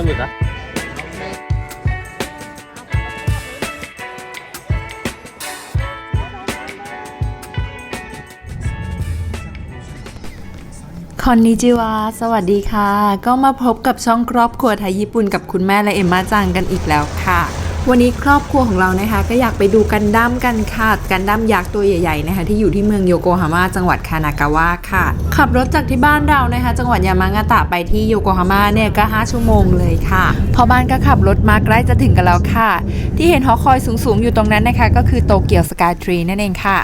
จะหลุดนะคอนนิจิวา สวัสดีค่ะ ก็มาพบกับช่องครอบครัวไทยญี่ปุ่นกับคุณแม่และเอ็มมาจังกันอีกแล้วค่ะ วันนี้ครอบครัวของเรานะคะก็อยากไปดูกันดั้มกันค่ะ กันดั้มยักษ์ตัวใหญ่ๆนะคะที่อยู่ที่เมืองโยโกฮาม่าจังหวัดคานากาวะค่ะ ขับรถจากที่บ้านเรานะคะ จังหวัดยามางาตะไปที่โยโกฮาม่าเนี่ยก็ 5 ชั่วโมงเลยค่ะ พอบ้านก็ขับรถมาใกล้จะถึงกันแล้วค่ะ ที่เห็นหอคอยสูงๆอยู่ตรงนั้นนะคะ ก็คือโตเกียวสกายทรีนั่นเองค่ะ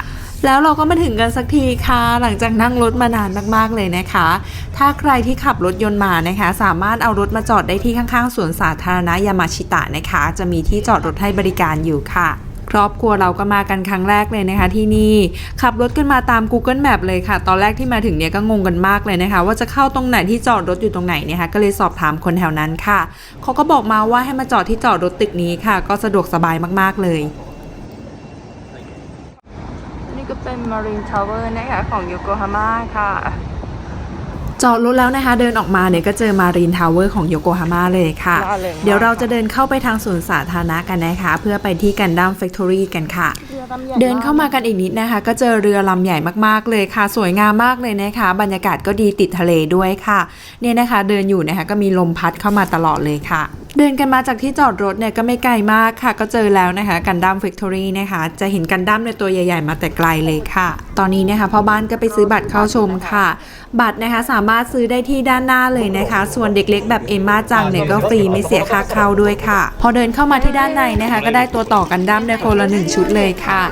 แล้วเราก็มาถึงกันสักทีค่ะ หลังจากนั่งรถมานานมากๆเลยนะคะ ถ้าใครที่ขับรถยนต์มานะคะ สามารถเอารถมาจอดได้ที่ข้างๆสวนสาธารณะยามาชิตะนะคะ จะมีที่จอดรถให้บริการอยู่ค่ะครอบครัวเราก็มากันครั้งแรกเลยนะคะที่นี่ขับรถกันมาตาม Google Map เลยค่ะ ตอนแรกที่มาถึงเนี่ยก็งงกันมากเลยนะคะ ว่าจะเข้าตรงไหนที่จอดรถอยู่ตรงไหนเนี่ยค่ะก็เลยสอบถามคนแถวนั้นค่ะเขาก็บอกมาว่าให้มาจอดที่จอดรถตึกนี้ค่ะ ก็สะดวกสบายมากๆเลย นี่ก็เป็น Marine Tower นะคะของโยโกฮาม่าค่ะ จอดรถแล้วนะคะ เดินออกมาเนี่ยก็เจอ Marine Tower ของโยโกฮาม่าเลยค่ะน่าเลยมากเดี๋ยวเราจะเดินเข้าไปทางสวนสาธารณะกันนะคะ เพื่อไปที่กันดั้ม Factory กันค่ะ เดินเข้ามากันอีกนิดนะคะ ก็เจอเรือลำใหญ่มากๆเลยค่ะ สวยงามมากเลยนะคะ บรรยากาศก็ดีติดทะเลด้วยค่ะ เนี่ยนะคะ เดินอยู่นะคะก็มีลมพัดเข้ามาตลอดเลยค่ะ เดินกันมาจากที่จอดรถเนี่ยก็ไม่ไกลมากค่ะ ก็เจอแล้วนะคะกันดั้ม Factory นะคะ จะเห็นกันดั้มในตัวใหญ่ๆ มาแต่ไกลเลยค่ะ ตอนนี้นะคะพ่อบ้านก็ไปซื้อบัตรเข้าชมค่ะ บัตรนะคะสามารถซื้อได้ที่ด้านหน้าเลยนะคะ ส่วนเด็กเล็กแบบเอมมาจังเนี่ยก็ฟรีไม่เสียค่าเข้าด้วยค่ะ พอเดินเข้ามาที่ด้านในนะคะ ก็ได้ตัวต่อกันดั้มในคนละหนึ่งชุดเลยค่ะ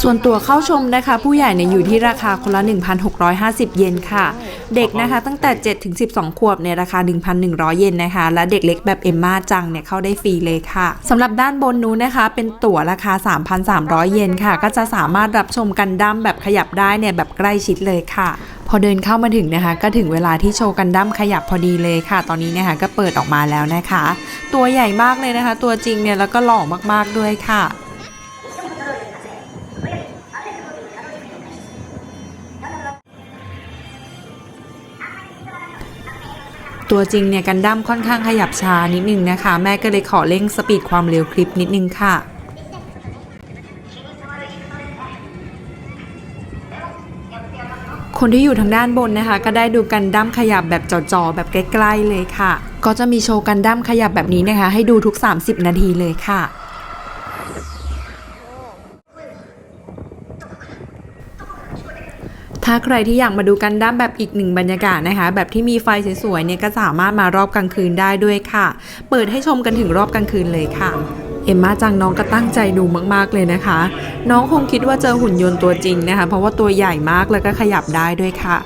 ส่วนตัวเข้าชมนะคะ ผู้ใหญ่เนี่ยอยู่ที่ราคาคนละ 1,650 เยนค่ะ เด็กนะคะตั้งแต่ 7 ถึง 12 ขวบในยราคา 1,100 เยนนะคะ และเด็กเล็กแบบเอ็มมาจังเนี่ยเข้าได้ฟรีเลยค่ะสำหรับด้านบนนู้นนะคะ เป็นตั๋วราคา 3,300 เยนค่ะ ก็จะสามารถรับชมกันดั้มแบบขยับได้เนี่ยแบบใกล้ชิดเลยค่ะพอเดินเข้ามาถึงนะคะ ก็ถึงเวลาที่โชว์กันดั้มขยับพอดีเลยค่ะ ตอนนี้นะคะก็เปิดออกมาแล้วนะคะ ตัวใหญ่มากเลยนะคะ ตัวจริงเนี่ยแล้วก็หล่อมากๆด้วยค่ะ ตัวจริงเนี่ยกันดั้มค่อนข้างขยับช้านิดนึงนะคะ แม่ก็เลยขอเร่งสปีดความเร็วคลิปนิดนึงค่ะคนที่อยู่ทางด้านบนนะคะ ก็ได้ดูกันดั้มขยับแบบจอๆแบบใกล้ๆเลยค่ะ ก็จะมีโชว์กันดั้มขยับแบบนี้นะคะ ให้ดูทุก 30 นาทีเลยค่ะ ถ้าใครที่อยากมาดูกันดั้มแบบอีกหนึ่งบรรยากาศนะคะ แบบที่มีไฟสวยๆเนี่ยก็สามารถมารอบกลางคืนได้ด้วยค่ะ เปิดให้ชมกันถึงรอบกลางคืนเลยค่ะเอ็มมาจังน้องก็ตั้งใจดูมากๆเลยนะคะ น้องคงคิดว่าเจอหุ่นยนต์ตัวจริงนะคะ เพราะว่าตัวใหญ่มากแล้วก็ขยับได้ด้วยค่ะ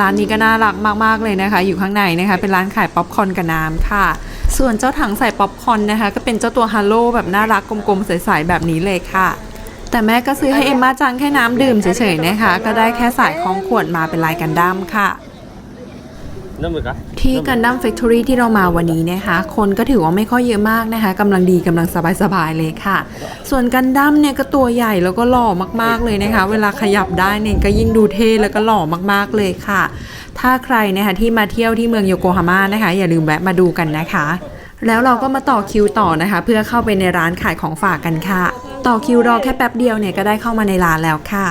ร้านนี้ก็น่ารักมากๆเลยนะคะ อยู่ข้างในนะคะ เป็นร้านขายป๊อปคอร์นกับน้ำค่ะ ส่วนเจ้าถังใส่ป๊อปคอร์นนะคะ ก็เป็นเจ้าตัวฮัลโลแบบน่ารักกลมๆใสๆแบบนี้เลยค่ะ แต่แม่ก็ซื้อให้เอ็มมาจังแค่น้ำดื่มเฉยๆนะคะ ก็ได้แค่สายคองขวดมาเป็นลายกันดั้มค่ะ ที่กันดั้ม a c t o r y ที่เรามาวันนี้นะคะ คนก็ถือว่าไม่ค่อยเยอะมากนะคะกำลังดีกำลังสบายๆเลยค่ะ ส่วนกันดั้มเนี่ยก็ตัวใหญ่แล้วก็หล่อมากๆเลยนะคะ เวลาขยับได้เนี่ยก็ยิ่งดูเท่แล้วก็หล่อมากๆเลยค่ะ ถ้าใครนะคะที่มาเที่ยวที่เมืองโยโกฮาม่านะคะ อย่าลืมแวะมาดูกันนะคะ แล้วเราก็มาต่อคิวต่อนะคะ เพื่อเข้าไปในร้านขายของฝากกันค่ะ ต่อคิวรอแค่แป๊บเดียวเนี่ยก็ได้เข้ามาในร้านแล้วค่ะ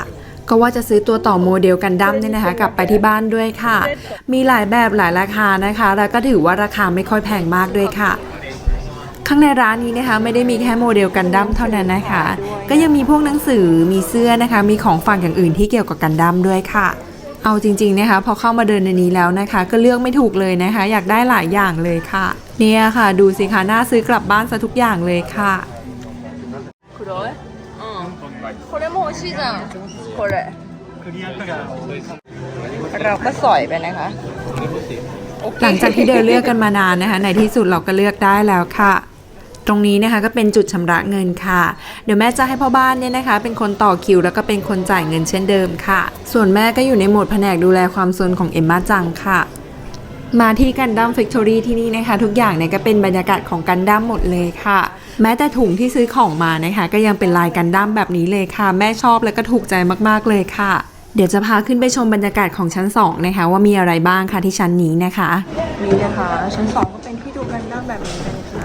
ก็ว่าจะซื้อตัวต่อโมเดลกันดั้มเนี่ยนะคะ กลับไปที่บ้านด้วยค่ะ มีหลายแบบหลายราคานะคะ แล้วก็ถือว่าราคาไม่ค่อยแพงมากด้วยค่ะ ข้างในร้านนี้นะคะไม่ได้มีแค่โมเดลกันดั้มเท่านั้นนะคะ ก็ยังมีพวกหนังสือมีเสื้อนะคะ มีของฝากอย่างอื่นที่เกี่ยวกับกันดั้มด้วยค่ะเอาจริงๆนะคะพอเข้ามาเดินในนี้แล้วนะคะ ก็เลือกไม่ถูกเลยนะคะ อยากได้หลายอย่างเลยค่ะ เนี่ยค่ะ ดูสิคะน่าซื้อกลับบ้านซะทุกอย่างเลยค่ะ 黒いうんこれも美味しいじゃんこれเราก็สอยไปนะคะ หลังจากที่เดินเลือกกันมานานนะคะ ในที่สุดเราก็เลือกได้แล้วค่ะ ตรงนี้นะคะก็เป็นจุดชำระเงินค่ะ เดี๋ยวแม่จะให้พ่อบ้านเนี่ยนะคะ เป็นคนต่อคิว แล้วก็เป็นคนจ่ายเงินเช่นเดิมค่ะ ส่วนแม่ก็อยู่ในโหมดแผนกดูแลความโซนของเอ็มมาจังค่ะ มาที่กันดั้ม f ฟ c ทอรี่ที่นี่นะคะ ทุกอย่างเนี่ยก็เป็นบรรยากาศของกันดั้มหมดเลยค่ะ แม้แต่ถุงที่ซื้อของมานะคะก็ยังเป็นลายกันดั้มแบบนี้เลยค่ะ แม่ชอบและก็ถูกใจมากๆเลยค่ะ เดี๋ยวจะพาขึ้นไปชมบรรยากาศของชั้น 2 นะคะ ว่ามีอะไรบ้างค่ะที่ชั้นนี้นะคะนี่นะคะ ชั้นสองก็เป็นที่ดูกันดั้มแบบนี้กันค่ะ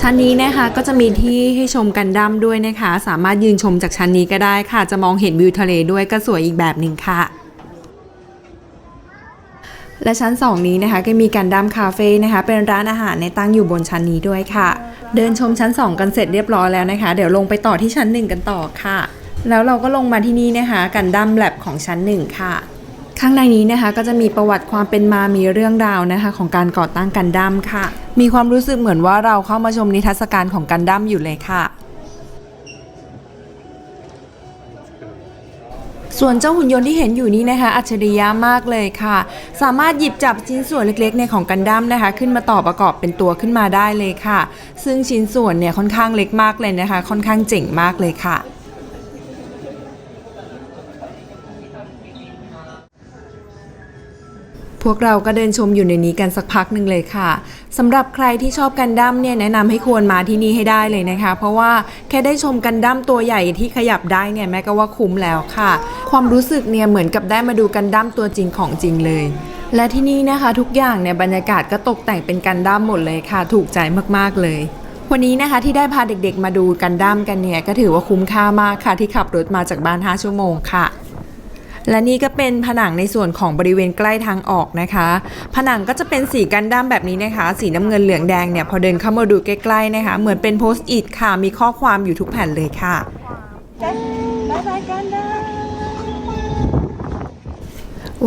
ชั้นนี้นะคะก็จะมีที่ให้ชมกันดั้มด้วยนะคะ สามารถยืนชมจากชั้นนี้ก็ได้ค่ะ จะมองเห็นวิวทะเลด้วยก็สวยอีกแบบหนึ่งค่ะและชั้น 2 นี้นะคะก็มีกันดั้มคาเฟ่นะคะ เป็นร้านอาหารในตั้งอยู่บนชั้นนี้ด้วยค่ะ เดินชมชั้น 2 กันเสร็จเรียบร้อยแล้วนะคะ เดี๋ยวลงไปต่อที่ชั้น 1 กันต่อค่ะ แล้วเราก็ลงมาที่นี่นะคะกันดั้มแลบของชั้น 1 ค่ะ ข้างในนี้นะคะก็จะมีประวัติความเป็นมามีเรื่องราวนะคะ ของการก่อตั้งกันดั้มค่ะ มีความรู้สึกเหมือนว่าเราเข้ามาชมนิทรรศการของกันดั้มอยู่เลยค่ะ ส่วนเจ้าหุ่นยนต์ที่เห็นอยู่นี้นะคะ อัจฉริยะมากเลยค่ะ สามารถหยิบจับชิ้นส่วนเล็กๆในของกันดั้มนะคะ ขึ้นมาต่อประกอบเป็นตัวขึ้นมาได้เลยค่ะ ซึ่งชิ้นส่วนเนี่ยค่อนข้างเล็กมากเลยนะคะ ค่อนข้างเจ๋งมากเลยค่ะ พวกเราก็เดินชมอยู่ในนี้กันสักพักหนึ่งเลยค่ะสำหรับใครที่ชอบกันดั้มเนี่ยแนะนำให้ควรมาที่นี่ให้ได้เลยนะคะ เพราะว่าแค่ได้ชมกันดั้มตัวใหญ่ที่ขยับได้เนี่ยแม่ก็ว่าคุ้มแล้วค่ะ ความรู้สึกเนี่ยเหมือนกับได้มาดูกันดั้มตัวจริงของจริงเลย และที่นี่นะคะทุกอย่างเนี่ยบรรยากาศก็ตกแต่งเป็นกันดั้มหมดเลยค่ะ ถูกใจมากๆเลยวันนี้นะคะที่ได้พาเด็กๆมาดูกันดั้มกันเนี่ยก็ถือว่าคุ้มค่ามากค่ะที่ขับรถมาจากบ้าน 5 ชั่วโมงค่ะ และนี่ก็เป็นผนังในส่วนของบริเวณใกล้ทางออกนะคะ ผนังก็จะเป็นสีกันด้ามแบบนี้นะคะ สีน้ำเงินเหลืองแดงเนี่ยพอเดินเข้ามาดูใกล้ๆนะคะ เหมือนเป็นโพสต์อิทค่ะ มีข้อความอยู่ทุกแผ่นเลยค่ะบ๊ายบายกันด้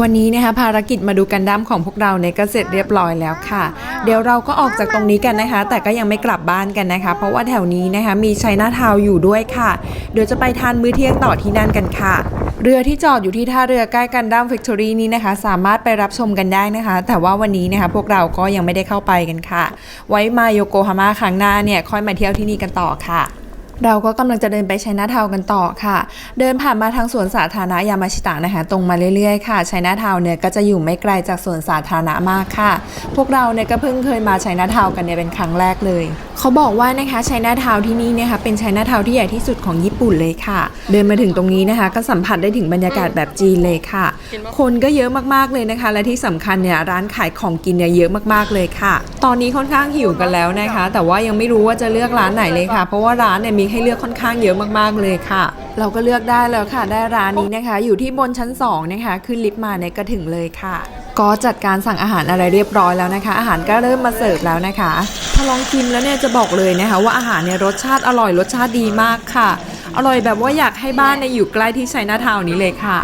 วันนี้นะคะภารกิจมาดูกันดั้มของพวกเราเนี่ยก็เสร็จเรียบร้อยแล้วค่ะ เดี๋ยวเราก็ออกจากตรงนี้กันนะคะ แต่ก็ยังไม่กลับบ้านกันนะคะ เพราะว่าแถวนี้นะคะมีชัยนาทาวอยู่ด้วยค่ะ เดี๋ยวจะไปทานมื้อเที่ยงต่อที่นั่นกันค่ะ เรือที่จอดอยู่ที่ท่าเรือใกล้กันดั้ม f ฟ c ทอรี่นี้นะคะ สามารถไปรับชมกันได้นะคะ แต่ว่าวันนี้นะคะพวกเราก็ยังไม่ได้เข้าไปกันค่ะ ไว้มาโยโกฮาม่าครั้งหน้าเนี่ยค่อยมาเที่ยวที่นี่กันต่อค่ะ เราก็กำลังจะเดินไปชัยนาทาวกันต่อค่ะ เดินผ่านมาทางสวนสาธารณะยามาชิตะนะคะ ตรงมาเรื่อยๆค่ะชัยนาทาวเนี่ยก็จะอยู่ไม่ไกลจากสวนสาธารณะมากค่ะ พวกเราเนี่ยก็เพิ่งเคยมาชัยนาทาวกันเนี่ยเป็นครั้งแรกเลย เขาบอกว่านะคะชัยนาทาวที่นี่นะคะเป็นชัยนาทาวที่ใหญ่ที่สุดของญี่ปุ่นเลยค่ะ เดินมาถึงตรงนี้นะคะ ก็สัมผัสได้ถึงบรรยากาศแบบจีนเลยค่ะ คนก็เยอะมากๆเลยนะคะ และที่สำคัญเนี่ยร้านขายของกินเนี่ยเยอะมากๆเลยค่ะ ตอนนี้ค่อนข้างหิวกันแล้วนะคะ แต่ว่ายังไม่รู้ว่าจะเลือกร้านไหนเลยค่ะ เพราะว่าร้านเนี่ยมีให้เลือกค่อนข้างเยอะมากๆเลยค่ะ เราก็เลือกได้แล้วค่ะ ได้ร้านนี้นะคะ อยู่ที่บนชั้น2นะคะขึ้นลิฟต์มาเนี่ยก็ถึงเลยค่ะ ก็จัดการสั่งอาหารอะไรเรียบร้อยแล้วนะคะ อาหารก็เริ่มมาเสิร์ฟแล้วนะคะพอลองชิมแล้วเนี่ยจะบอกเลยนะคะ ว่าอาหารเนี่ยรสชาติอร่อยรสชาติดีมากค่ะ อร่อยแบบว่าอยากให้บ้านเนี่ยอยู่ใกล้ที่ชัยนาทาวนี้เลยค่ะ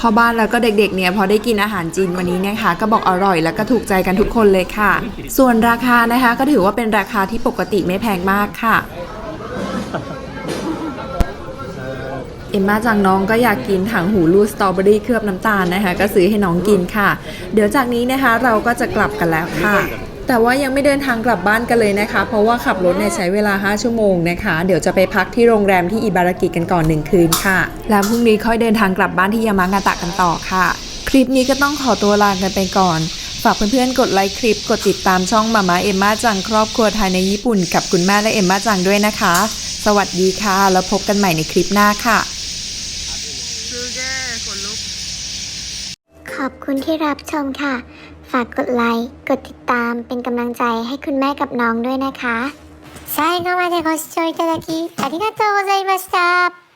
พอบ้านแล้วก็เด็กๆเนี่ยพอได้กินอาหารจีนวันนี้นะคะก็บอกอร่อยแล้วก็ถูกใจกันทุกคนเลยค่ะ ส่วนราคานะคะก็ถือว่าเป็นราคาที่ปกติไม่แพงมากค่ะ เอ็มมาจังน้องก็อยากกินถังหูรูดสตรอเบอรี่เคลือบน้ำตาลนะคะ ก็ซื้อให้น้องกินค่ะ เดี๋ยวจากนี้นะคะเราก็จะกลับกันแล้วค่ะ แต่ว่ายังไม่เดินทางกลับบ้านกันเลยนะคะ เพราะว่าขับรถเนี่ยใช้เวลา 5 ชั่วโมงนะคะ เดี๋ยวจะไปพักที่โรงแรมที่อิบารากิกันก่อนหนึ่งคืนค่ะ แล้วพรุ่งนี้ค่อยเดินทางกลับบ้านที่ยามางาตะกันต่อค่ะ คลิปนี้ก็ต้องขอตัวลากันไปก่อน ฝากเพื่อนๆกดไลค์คลิป กดติดตามช่องมาม่าเอ็มมาจังครอบครัวไทยในญี่ปุ่น กับคุณแม่และเอ็มมาจังด้วยนะคะ สวัสดีค่ะ แล้วพบกันใหม่ในคลิปหน้าค่ะขอบคุณที่รับชมค่ะ ฝากกดไลค์ กดติดตามเป็นกำลังใจให้คุณแม่กับน้องด้วยนะคะ最後までご視聴いただきありがとうございました。